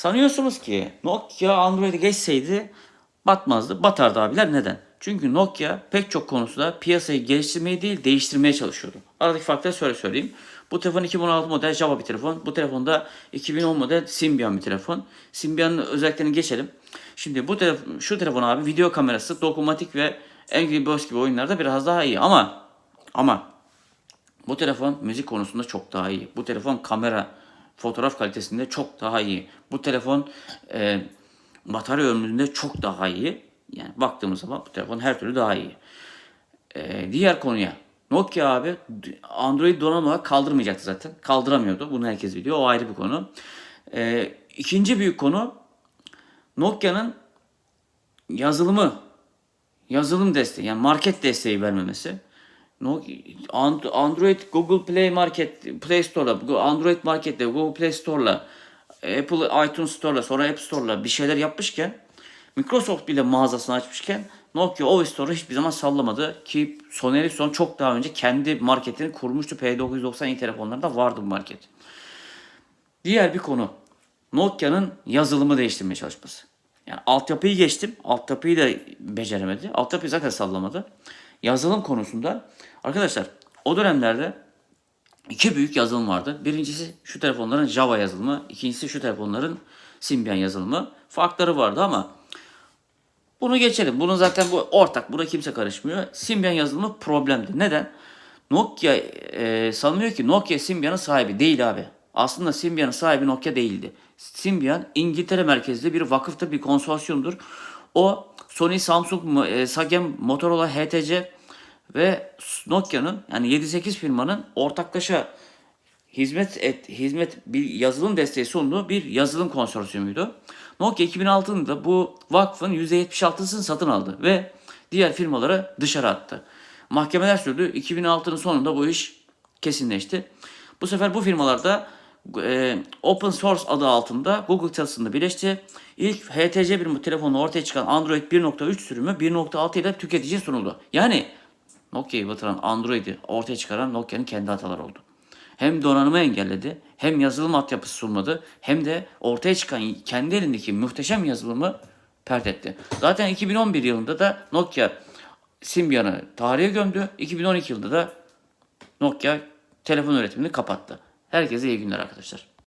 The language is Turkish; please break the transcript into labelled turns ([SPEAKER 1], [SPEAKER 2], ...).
[SPEAKER 1] Sanıyorsunuz ki Nokia Android'e geçseydi batmazdı. Batardı abiler. Neden? Çünkü Nokia pek çok konusunda piyasayı geliştirmeyi değil değiştirmeye çalışıyordu. Aradaki farkları şöyle söyleyeyim. Bu telefon 2016 model Java bir telefon. Bu telefonda 2010 model Symbian bir telefon. Symbian'ın özelliklerini geçelim. Şimdi bu telefon, şu telefon abi video kamerası, dokunmatik ve Angry Birds gibi oyunlarda biraz daha iyi. Ama ama bu telefon müzik konusunda çok daha iyi. Bu telefon kamera, fotoğraf kalitesinde çok daha iyi. Bu telefon e, batarya ömründe çok daha iyi. Yani baktığımız zaman bu telefon her türlü daha iyi. E, diğer konuya. Nokia abi Android donanım olarak kaldırmayacaktı zaten. Kaldıramıyordu. Bunu herkes biliyor. O ayrı bir konu. E, ikinci büyük konu Nokia'nın yazılımı yazılım desteği yani market desteği vermemesi. No- And- Android Google Play Market Play Store'la Android Market'le Google Play Store'la Apple iTunes Store'la sonra App Store'la bir şeyler yapmışken Microsoft bile mağazasını açmışken Nokia o Store'u hiçbir zaman sallamadı ki Sony Ericsson çok daha önce kendi marketini kurmuştu. P990 telefonlarında vardı bu market. Diğer bir konu. Nokia'nın yazılımı değiştirmeye çalışması. Yani altyapıyı geçtim. Altyapıyı da beceremedi. Altyapıyı zaten sallamadı. Yazılım konusunda arkadaşlar o dönemlerde iki büyük yazılım vardı. Birincisi şu telefonların Java yazılımı. ikincisi şu telefonların Symbian yazılımı. Farkları vardı ama bunu geçelim. Bunun zaten bu ortak. Buna kimse karışmıyor. Symbian yazılımı problemdi. Neden? Nokia e, sanılıyor ki Nokia Symbian'ın sahibi değil abi. Aslında Symbian'ın sahibi Nokia değildi. Symbian İngiltere merkezli bir vakıftır, bir konsorsiyumdur. O Sony, Samsung, e, Sagem, Motorola, HTC ve Nokia'nın yani 7-8 firmanın ortaklaşa hizmet et, hizmet bir yazılım desteği sunduğu bir yazılım konsorsiyumuydu. Nokia 2006'da bu vakfın %76'sını satın aldı ve diğer firmaları dışarı attı. Mahkemeler sürdü. 2006'nın sonunda bu iş kesinleşti. Bu sefer bu firmalar da e, Open Source adı altında Google çatısında birleşti. İlk HTC bir telefonla ortaya çıkan Android 1.3 sürümü 1.6 ile tüketiciye sunuldu. Yani Nokia'yı batıran Android'i ortaya çıkaran Nokia'nın kendi hataları oldu. Hem donanımı engelledi, hem yazılım altyapısı sunmadı, hem de ortaya çıkan kendi elindeki muhteşem yazılımı pert etti. Zaten 2011 yılında da Nokia Symbian'ı tarihe gömdü. 2012 yılında da Nokia telefon üretimini kapattı. Herkese iyi günler arkadaşlar.